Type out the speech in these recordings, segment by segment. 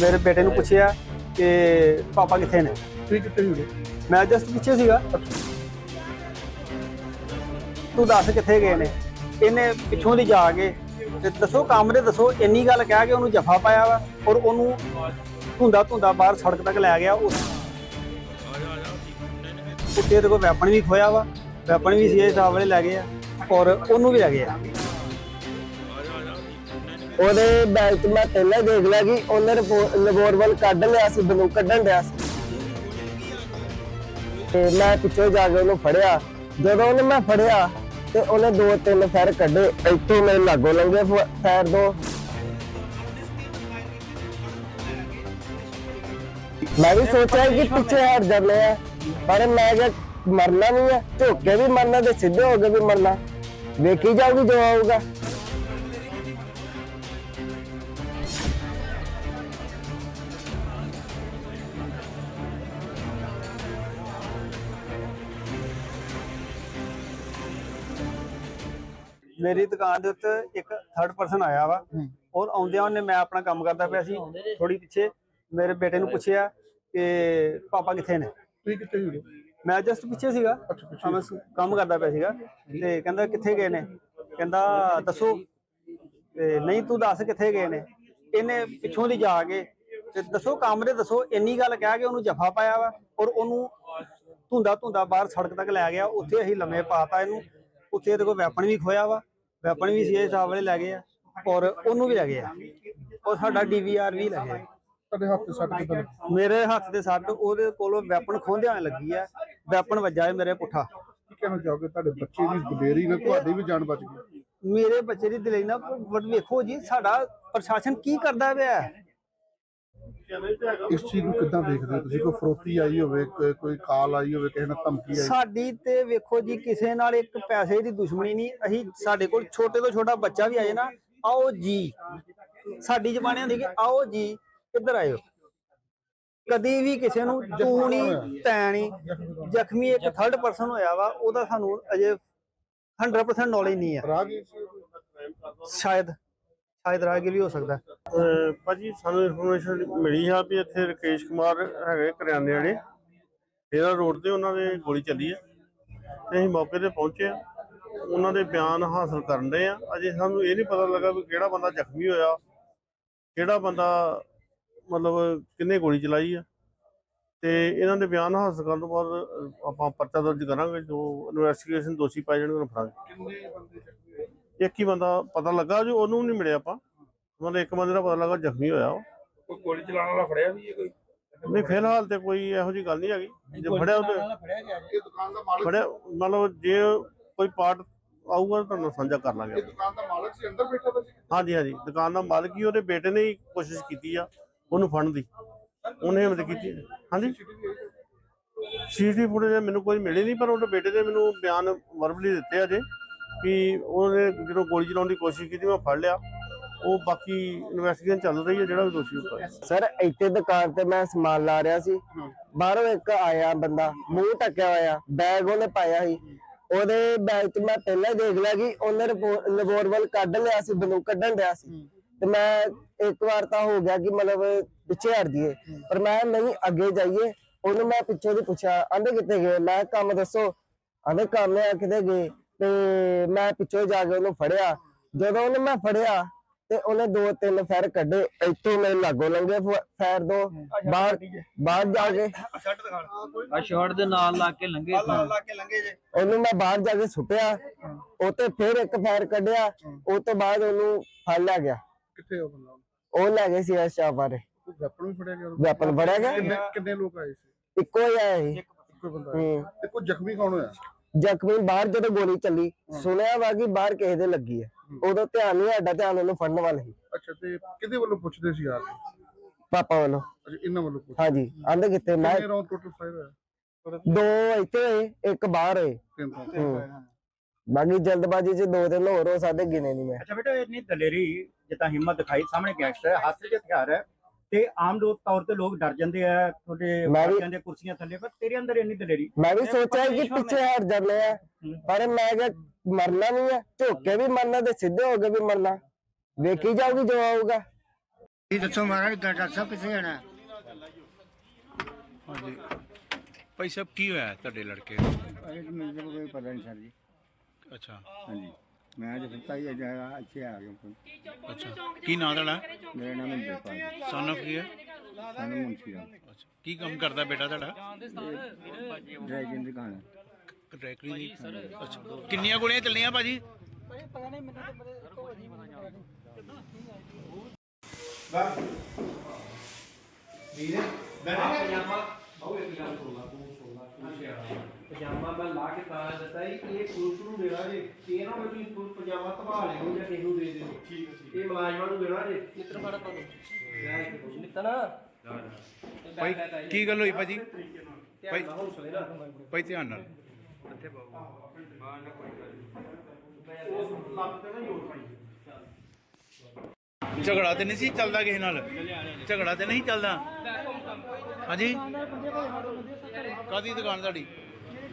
ਮੇਰੇ ਬੇਟੇ ਨੂੰ ਪੁੱਛਿਆ ਕਿ ਪਾਪਾ ਕਿੱਥੇ ਨੇ? ਤੁਸੀਂ ਕਿੱਥੇ ਸੀ ਮੈਂ ਜਸਟ ਪਿੱਛੇ ਸੀਗਾ। ਤੂੰ ਦੱਸ ਕਿੱਥੇ ਗਏ ਨੇ? ਇਹਨੇ ਪਿੱਛੋਂ ਦੀ ਜਾ ਕੇ ਤੇ ਦੱਸੋ ਕਮਰੇ ਦੱਸੋ, ਇੰਨੀ ਗੱਲ ਕਹਿ ਕੇ ਉਹਨੂੰ ਜਫਾ ਪਾਇਆ ਵਾ ਔਰ ਉਹਨੂੰ ਧੁੰਦਾ ਧੁੰਦਾ ਬਾਹਰ ਸੜਕ ਤੱਕ ਲੈ ਗਿਆ ਉਸ ਉੱਤੇ ਤੇ ਕੋਈ ਵੈਪਨ ਵੀ ਖੋਇਆ ਵਾ। ਵੈਪਨ ਵੀ ਸੀ, ਇਹ ਹਿਸਾਬ ਵਾਲੇ ਲੈ ਗਏ ਆ ਔਰ ਉਹਨੂੰ ਵੀ ਲੈ ਗਏ ਆ। ਉਹਦੇ ਬੈਗ 'ਚ ਮੈਂ ਪਹਿਲਾਂ ਦੇਖ ਲਿਆ ਕਿ ਉਹਨੇ ਰਿਵੋਲਵਰ ਕੱਢ ਲਿਆ ਸੀ ਬੰਦੂਕ ਕੱਢਣ ਡਿਆ ਸੀ। ਤੇ ਮੈਂ ਪਿੱਛੇ ਜਾ ਕੇ ਉਹਨੂੰ ਫੜਿਆ। ਜਦੋਂ ਉਹਨੇ ਮੈਂ ਫੜਿਆ ਤੇ ਉਹਨੇ ਦੋ ਤਿੰਨ ਫੈਰ ਕੱਢੇ। ਇੱਥੋਂ ਮੇਰੇ ਲਾਗੋਂ ਲੰਘੇ ਫੈਰ ਦੋ ਮੈਂ ਵੀ ਸੋਚਿਆ ਕਿ ਪਿੱਛੇ ਹਟ ਜਾਂਦੇ ਆ, ਪਰ ਮੈਂ ਕਿਹਾ ਮਰਨਾ ਨਹੀਂ ਹੈ ਝੁੱਕ ਕੇ ਵੀ ਮਰਨਾ ਤੇ ਸਿੱਧੇ ਹੋ ਕੇ ਵੀ ਮਰਨਾ। ਵੇਖੀ ਜਾਊਗੀ ਜੋ ਆਊਗਾ। ਮੇਰੀ ਦੁਕਾਨ ਦੇ ਉੱਤੇ ਇੱਕ ਥਰਡ ਪਰਸਨ ਆਇਆ ਵਾ। ਔਰ ਆਉਂਦਿਆਂ ਉਹਨੇ ਮੈਂ ਆਪਣਾ ਕੰਮ ਕਰਦਾ ਪਿਆ ਸੀ। ਥੋੜੀ ਪਿੱਛੇ ਮੇਰੇ ਬੇਟੇ ਨੂੰ ਪੁੱਛਿਆ ਕਿ ਪਾਪਾ ਕਿੱਥੇ ਨੇ? ਤੁਸੀਂ ਕਿੱਥੇ ਉਦੋਂ? ਮੈਂ ਜਸਟ ਪਿੱਛੇ ਸੀਗਾ। ਹਾਂ, ਮੈਂ ਕੰਮ ਕਰਦਾ ਪਿਆ ਸੀਗਾ। ਤੇ ਕਹਿੰਦਾ ਕਿੱਥੇ ਗਏ ਨੇ? ਕਹਿੰਦਾ ਦੱਸੋ। ਤੇ ਨਹੀਂ ਤੂੰ ਦੱਸ ਕਿੱਥੇ ਗਏ ਨੇ? ਇਹਨੇ ਪਿੱਛੋਂ ਦੀ ਜਾ ਕੇ ਤੇ ਦੱਸੋ ਕਮਰੇ ਦੱਸੋ। ਇੰਨੀ ਗੱਲ ਕਹਿ ਕੇ ਉਹਨੂੰ ਜਫਾ ਪਾਇਆ ਵਾ। ਔਰ ਉਹਨੂੰ ਧੁੰਦਾ ਧੁੰਦਾ ਬਾਹਰ ਸੜਕ ਤੱਕ ਲੈ ਗਿਆ। ਉੱਥੇ ਅਸੀਂ ਲੰਮੇ ਪਾਤਾ ਇਹਨੂੰ। ਉੱਥੇ ਇਹਦੇ ਕੋਲ ਵੈਪਨ ਵੀ ਖੋਇਆ ਵਾ ਵੈਪਨ ਵੀ ਸੀਏ ਸਾਹਿਬ ਵਾਲੇ ਲੈ ਗਏ ਆ ਔਰ ਉਹਨੂੰ ਵੀ ਲੈ ਗਏ ਆ ਔਰ ਸਾਡਾ ਡੀਵੀਆਰ ਵੀ ਲੈ ਗਏ ਤੁਹਾਡੇ ਹੱਥ ਤੇ ਸੱਟ ਕਿੱਦਾਂ? ਮੇਰੇ ਹੱਥ ਦੇ ਸੱਟ ਉਹਦੇ ਕੋਲੋਂ ਵੈਪਨ ਖੋਹਦਿਆਂ ਲੱਗੀ ਆ ਵੈਪਨ ਵੱਜਾ ਹੈ ਮੇਰੇ ਪੁੱਠਾ ਕੀ ਕਹਿਣਾ ਚਾਹੋਗੇ ਤੁਹਾਡੇ ਬੱਚੇ ਦੀ ਦਲੇਰੀ ਨਾਲ ਤੁਹਾਡੀ ਵੀ ਜਾਨ ਬਚ ਗਈ ਮੇਰੇ ਬੱਚੇ ਦੀ ਦਿਲੇ ਨਾ ਬਟ ਵੇਖੋ ਜੀ ਸਾਡਾ ਪ੍ਰਸ਼ਾਸਨ ਕੀ ਕਰਦਾ ਪਿਆ ਹੈ? ਇਸ ਚੀਜ਼ ਨੂੰ ਕਿੱਦਾਂ ਦੇਖਦੇ ਹੋ ਤੁਸੀਂ? ਕੋਈ ਫਰੋਤੀ ਆਈ ਹੋਵੇ ਕੋਈ- ਕੋਈ ਕਾਲ ਆਈ ਹੋਵੇ ਕਿਸੇ ਨਾਲ ਧਮਕੀ ਆਈ? ਸਾਡੀ ਤੇ ਵੇਖੋ ਜੀ ਕਿਸੇ ਨਾਲ ਇੱਕ ਪੈਸੇ ਦੀ ਦੁਸ਼ਮਣੀ ਨਹੀਂ। ਅਸੀਂ ਸਾਡੇ ਕੋਲ ਛੋਟੇ ਤੋਂ ਛੋਟਾ ਬੱਚਾ ਵੀ ਆਏ ਨਾ ਆਓ ਜੀ। ਸਾਡੀ ਜ਼ਬਾਨੇ ਹੁੰਦੀ ਕਿ ਆਓ ਜੀ ਇੱਧਰ ਆਇਓ। ਕਦੀ ਵੀ ਕਿਸੇ ਨੂੰ ਤੂੰ ਨਹੀਂ ਤੈਣੀ ਜ਼ਖਮੀ ਇੱਕ ਥਰਡ ਪਰਸਨ ਹੋਇਆ ਵਾ ਉਹਦਾ ਸਾਨੂੰ ਅਜੇ 100% ਨੌਲੇਜ ਨਹੀਂ ਹੈ ਰਾਗੀ ਸ਼ਾਇਦ। ਸ਼ਾਇਦ ਰਾਹਗੀਰ ਵੀ ਹੋ ਸਕਦਾ। ਅਹ ਭਾਜੀ ਸਾਨੂੰ ਇਨਫੋਰਮੇਸ਼ਨ ਮਿਲੀ ਆ ਵੀ ਇੱਥੇ ਰਕੇਸ਼ ਕੁਮਾਰ ਹੈਗੇ ਕਰਿਆਨੇ ਵਾਲੇ। ਇਹਦਾ ਰੋਡ ਤੇ ਉਹਨਾਂ ਦੇ ਗੋਲੀ ਚੱਲੀ ਆ। ਤੇ ਅਸੀਂ ਮੌਕੇ ਤੇ ਪਹੁੰਚੇ ਆ। ਉਹਨਾਂ ਦੇ ਬਿਆਨ ਹਾਸਲ ਕਰਨ ਦੇ ਆ। ਅਜੇ ਸਾਨੂੰ ਇਹ ਨਹੀਂ ਪਤਾ ਲੱਗਾ ਵੀ ਕਿਹੜਾ ਬੰਦਾ ਜ਼ਖਮੀ ਹੋਇਆ। ਕਿਹੜਾ ਬੰਦਾ ਮਤਲਬ ਕਿੰਨੇ ਗੋਲੀ ਚਲਾਈ ਆ। ਤੇ ਇਹਨਾਂ ਦੇ ਬਿਆਨ ਹਾਸਲ ਕਰਨ ਤੋਂ ਬਾਅਦ ਆਪਾਂ ਪਰਚਾ ਦਰਜ ਕਰਾਂਗੇ। ਜੋ ਇਨਵੈਸਟੀਗੇਸ਼ਨ ਦੋਸ਼ੀ ਪਾਏ ਜਾਣਗੇ ਉਹਨਾਂ ਨੂੰ ਫੜਾਂਗੇ। ਕਿੰਨੇ ਬੰਦੇ ਜ਼ਖਮੀ ਹੋਏ? ਇੱਕ ਹੀ ਬੰਦਾ ਪਤਾ ਲੱਗਾ ਜੋ ਉਹਨੂੰ ਨਹੀਂ ਮਿਲਿਆ ਆਪਾਂ। ਮਤਲਬ ਇੱਕ ਬੰਦੇ ਦਾ ਪਤਾ ਲੱਗਾ ਜ਼ਖਮੀ ਹੋਇਆ ਉਹ। ਕੋਈ ਗੋਲੀ ਚਲਾਉਣ ਵਾਲਾ ਫੜਿਆ ਵੀ ਹੈ ਕੋਈ? ਨਹੀਂ ਫਿਲਹਾਲ ਤੇ ਕੋਈ ਇਹੋ ਜੀ ਗੱਲ ਨਹੀਂ ਹੈਗੀ। ਜੇ ਫੜਿਆ ਉਹਦੇ ਇਹ ਦੁਕਾਨ ਦਾ ਮਾਲਕ ਫੜਿਆ ਮਤਲਬ ਜੇ ਕੋਈ ਪਾਰਟ ਆਊਗਾ ਤਾਂ ਤੁਹਾਨੂੰ ਸਾਂਝਾ ਕਰ ਲਾਂਗੇ ਦੁਕਾਨ ਦਾ ਮਾਲਕ ਸੀ? ਅੰਦਰ ਬੈਠਾ ਤਾਂ ਸੀ? ਹਾਂਜੀ ਹਾਂਜੀ। ਦੁਕਾਨ ਦਾ ਮਾਲਕ ਹੀ ਉਹਦੇ ਬੇਟੇ ਨੇ ਹੀ ਕੋਸ਼ਿਸ਼ ਕੀਤੀ ਆ ਉਹਨੂੰ ਫੜਨ ਦੀ। ਉਹਨੇ ਹਿੰਮਤ ਕੀਤੀ। ਹਾਂਜੀ? ਸੀਟੀ ਫੁਟੇਜ ਮੈਨੂੰ ਕੋਈ ਮਿਲੀ ਨਹੀਂ ਪਰ ਉਹਦੇ ਬੇਟੇ ਦੇ ਮੈਨੂੰ ਬਿਆਨ ਵਰਬਲੀ ਦਿੱਤੇ ਆ ਜੇ ਕਿ ਉਹਨੇ ਜਦੋਂ ਗੋਲੀ ਚਲਾਉਣ ਦੀ ਕੋਸ਼ਿਸ਼ ਕੀਤੀ ਮੈਂ ਫੜ ਲਿਆ। ਉਹ ਬਾਕੀ ਇਨਵੈਸਟੀਗੇਸ਼ਨ ਚੱਲ ਰਹੀ ਹੈ ਜਿਹੜਾ ਵੀ ਦੋਸ਼ੀ ਉੱਪਰ। ਸਰ ਇੱਥੇ ਦੁਕਾਨ ਤੇ ਮੈਂ ਸਮਾਨ ਲਾ ਰਿਹਾ ਸੀ। ਬਾਹਰੋਂ ਇੱਕ ਆਇਆ ਬੰਦਾ ਮੂੰਹ ਟੱਕਿਆ ਹੋਇਆ ਬੈਗ ਉਹਨੇ ਪਾਇਆ ਸੀ। ਉਹਦੇ ਬੈਗ 'ਚ ਮੈਂ ਪਹਿਲਾਂ ਹੀ ਦੇਖ ਲਿਆ ਕਿ ਉਹਨੇ ਰਿਵੋਲਵਰ ਕੱਢ ਲਿਆ ਸੀ ਬੰਦੂਕ ਕੱਢਣ ਡਿਆ ਸੀ। ਤੇ ਮੈਂ ਇੱਕ ਵਾਰ ਤਾਂ ਹੋ ਗਿਆ ਕਿ ਮਤਲਬ ਪਿੱਛੇ ਹਟ ਜੀਏ ਪਰ ਮੈਂ ਨਹੀਂ ਅੱਗੇ ਜਾਈਏ। ਉਹਨੂੰ ਮੈਂ ਪਿੱਛੇ ਦੀ ਪੁੱਛਿਆ ਆਂਦੇ ਕਿੱਥੇ ਗਏ? ਮੈਂ ਕੰਮ ਦੱਸੋ। ਆਂਦੇ ਕੰਮ ਆ ਕਿਤੇ ਗਏ? ਤੇ ਮੈਂ ਪਿੱਛੇ ਜਾ ਕੇ ਉਹਨੂੰ ਫੜਿਆ। ਜਦੋਂ ਉਹਨੇ ਮੈਂ ਫੜਿਆ ਤੇ ਉਹਨੇ ਦੋ ਤਿੰਨ ਫੈਰ ਕੱਢੇ। ਇੱਥੋਂ ਮੇਰੇ ਲਾਗੋਂ ਫ- ਫੈਰ ਦੋ ਬਾਹਰ ਬਾਹਰ ਜਾ ਕੇ। ਆ ਸ਼ਾਰਟ ਦੇ ਨਾਲ ਲਾ ਕੇ ਲੰਘੇ ਲਾ ਕੇ ਲੰਗੇ ਜੇ। ਉਹਨੂੰ ਮੈਂ ਬਾਹਰ ਜਾ ਕੇ ਸੁੱਟਿਆ। ਉਹ ਤੇ ਫਿਰ ਇੱਕ ਫੈਰ ਕੱਢਿਆ। ਉਹ ਤੋਂ ਬਾਅਦ ਉਹਨੂੰ ਫੜ ਲਿਆ ਗਿਆ। ਕਿੱਥੇ ਉਹ ਬੰਦਾ? ਉਹ ਲੈ ਗਏ ਸੀ ਅਸ਼ਾ ਬਾਰੇ। ਵੈਪਨ ਵੀ ਫੜਿਆ ਗਿਆ? ਵੈਪਨ ਫੜਿਆ ਗਿਆ? ਕਿੰਨੇ ਲੋਕ ਆਏ ਸੀ? ਇੱਕੋ ਹੀ ਆਇਆ ਸੀ। ਇੱਕੋ ਬੰਦਾ। ਆਇਆ। ਹੂੰ। ਤੇ ਕੋਈ ਜ਼ਖਮੀ ਕੌਣ ਹੋਇਆ? ਜ਼ਖਮੀ ਬਾਹਰ ਜਦੋਂ ਗੋਲੀ ਚੱਲੀ ਸੁਣਿਆ ਵਾ ਕਿ ਬਾਹਰ ਕਿਸੇ ਦੇ ਲੱਗੀ ਹੈ। ਉਦੋਂ ਧਿਆਨ ਨਹੀਂ ਸਾਡਾ ਧਿਆਨ ਉਹਨੂੰ ਫੜਨ ਵੱਲ ਸੀ ਅੱਛਾ ਤੇ ਕਿਹਦੇ ਵੱਲੋਂ ਪੁੱਛਦੇ ਸੀ ਯਾਰ ਪਾਪਾ ਵੱਲੋਂ। ਅੱਛਾ ਇਹਨਾਂ ਵੱਲੋਂ ਪੁੱਛ ਹਾਂਜੀ ਆਂਦੇ ਕਿੱਥੇ ਮੈਂ ਰਾਉਂਡ ਟੋਟਲ ਫਾਇਰ ਹੋਇਆ? ਦੋ ਇੱਥੇ ਹੋਏ ਇੱਕ ਬਾਹਰ ਹੋਏ। ਤਿੰਨ। ਬਾਕੀ ਜਲਦਬਾਜ਼ੀ 'ਚ ਦੋ ਤਿੰਨ ਹੋਰ ਹੋ ਸਕਦੇ ਗਿਣੇ ਨਹੀਂ ਮੈਂ। ਅੱਛਾ ਬੇਟਾ ਇੰਨੀ ਦਲੇਰੀ ਜਿੱਦਾਂ ਹਿੰਮਤ ਦਿਖਾਈ ਸਾਹਮਣੇ ਗੈਂਗਸਟਰ ਹੈ ਹੱਥ 'ਚ ਹਥਿਆਰ ਹੈ। ਤੇ ਆਮ ਲੋਕ ਤੌਰ ਤੇ ਲੋਕ ਡਰ ਜਾਂਦੇ ਆ ਤੁਹਾਡੇ ਮੈਂ ਵੀ- ਬੱਚਿਆਂ ਦੇ ਕੁਰਸੀਆਂ ਥੱਲੇ ਪਰ ਤੇਰੇ ਅੰਦਰ ਇੰਨੀ ਦਲੇਰੀ। ਮੈਂ ਵੀ ਸੋਚਿਆ ਕਿ ਪਿੱਛੇ ਹਟ ਜਾਂਦੇ ਆ। ਪਰ ਮੈਂ ਕਿਹਾ ਮਰਨਾ ਨਹੀਂ ਹੈ ਝੁੱਕ ਕੇ ਵੀ ਮਰਨਾ ਤੇ ਸਿੱਧੇ ਹੋ ਕੇ ਵੀ ਮਰਨਾ। ਵੇਖੀ ਜਾਊਗੀ ਜੋ ਆਊਗਾ। ਇਹ ਦੱਸੋ ਮਹਾਰਾਜ ਡਾਕਟਰ ਸਾਹਿਬ ਕਿੱਥੇ ਜਾਣਾ? ਹਾਂਜੀ। ਭਾਈ ਸਾਹਿਬ ਕੀ ਹੋਇਆ ਤੁਹਾਡੇ ਲੜਕੇ ਨੂੰ? ਇਹ ਮੈਨੂੰ ਕੋਈ ਪਤਾ ਨਹੀਂ ਸਰ ਜੀ। ਅੱਛਾ। ਹਾਂਜੀ। ਮੈਂ ਅੱਜ ਸੁੱਤਾ ਹੀ ਜਾਇਆ ਇੱਥੇ ਆ ਗਿਆ ਕੋਈ ਅੱਛਾ ਕੀ ਨਾਂ ਤੁਹਾਡਾ? ਮੇਰਾ ਨਾਮ ਇੰਦਰਪਾਲ ਜੀ ਸਨ ਕੀ ਹੈ ਸਾਨੂੰ ਮੁੰਸ਼ੀ ਰਾਮ ਅੱਛਾ ਕੀ ਕੰਮ ਕਰਦਾ ਬੇਟਾ ਤੁਹਾਡਾ? ਡਰਾਈਵਿੰਗ ਦੀ ਦੁਕਾਨ ਹੈ। ਡਾਇਰੈਕਟਰੀ ਦੀ? ਅੱਛਾ ਕਿੰਨੀਆਂ ਗੋਲੀਆਂ ਚੱਲੀਆਂ ਭਾਜੀ? ਪਜਾਮਾ ਮੈਂ ਲਾ ਕੇ ਤਾਂ ਦਿੱਤਾ ਸੀ ਇਹ ਪੁਲਿਸ ਨੂੰ ਦੇਣਾ ਜੇ ਇਹ ਨਾ ਮੈਂ ਤੁਸੀਂ ਪੁਲਿਸ ਪਜਾਮਾ ਧਵਾ ਲਿਓ ਜਾਂ ਕਿਸੇ ਨੂੰ ਦੇ ਦਿਓ। ਠੀਕ ਹੈ ਇਹ ਮੁਲਾਜ਼ਮਾਂ ਨੂੰ ਦੇਣਾ ਜੇ। ਮਿੱਤਰ ਫੜਾ ਪਾ ਭਾਈ ਕੀ ਗੱਲ ਹੋਈ ਭਾਜੀ? ਭਾਈ ਭਾਈ ਧਿਆਨ ਨਾਲ। ਝਗੜਾ ਤੇ ਨਹੀਂ ਸੀ ਚੱਲਦਾ ਕਿਸੇ ਨਾਲ? ਝਗੜਾ ਤੇ ਨਹੀਂ ਚੱਲਦਾ? ਹਾਂਜੀ? ਕਾਦੀ ਦੁਕਾਨ ਤੁਹਾਡੀ?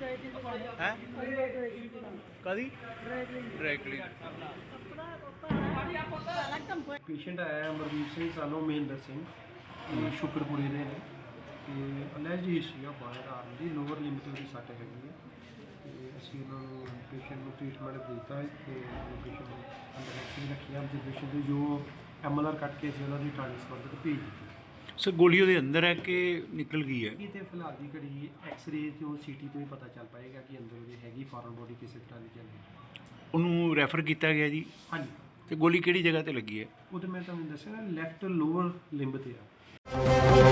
ਹੈ? ਕਾਦੀ ਡਾਇਰੈਕਟਲੀ ਪੇਸ਼ੈਂਟ ਆਇਆ ਅਮਰਦੀਪ ਸਿੰਘ ਸਾਨੂੰ, ਮਹਿੰਦਰ ਸਿੰਘ ਇਹ ਸ਼ੁਕਰਪੁਰੇ ਦੇ ਨੇ। ਤੇ alleged history of fire arm the, lower limit ਦੀ ਸੱਟ ਹੈਗੀ ਹੈ। ਤੇ ਅਸੀਂ ਉਹਨਾਂ ਨੂੰ ਪੇਸ਼ੈਂਟ ਨੂੰ ਟ੍ਰੀਟਮੈਂਟ ਦਿੱਤਾ ਹੈ ਤੇ ਪੇਸ਼ੈਂਟ ਨੂੰ ਅੰਦਰ ਐਕਸਰੇ ਰੱਖਿਆ ਆਬਜ਼ਰਵੇਸ਼ਨ ਦੇ ਜੋ ਐਮਐਲਆਰ ਕੱਟ ਕੇ ਅਸੀਂ ਉਹਨਾਂ ਦੀ ਟ੍ਰਾਂਸਫਰ ਤੱਕ ਭੇਜ ਦਿੱਤੀ ਸਰ ਗੋਲੀ ਉਹਦੇ ਅੰਦਰ ਹੈ ਕਿ ਨਿਕਲ ਗਈ ਹੈ? ਇਹ ਤੇ ਫਿਲਹਾਲ ਦੀ ਘੜੀ ਐਕਸਰੇ ਤੋਂ ਸੀਟੀ ਤੋਂ ਹੀ ਪਤਾ ਚੱਲ ਪਾਏਗਾ ਕਿ ਅੰਦਰ ਉਹਦੀ ਹੈਗੀ ਫਾਰਮ ਬੋਡੀ ਕਿਸੇ ਤਰ੍ਹਾਂ ਦੀ ਜਾਂ ਨਹੀਂ। ਉਹਨੂੰ ਰੈਫਰ ਕੀਤਾ ਗਿਆ ਜੀ? ਹਾਂਜੀ। ਤੇ ਗੋਲੀ ਕਿਹੜੀ ਜਗ੍ਹਾ ਤੇ ਲੱਗੀ ਹੈ? ਉਹ ਤੇ ਮੈਂ ਤੁਹਾਨੂੰ ਦੱਸਿਆ ਲੈਫਟ ਲੋਅਰ ਲਿੰਬ ਤੇ ਆ।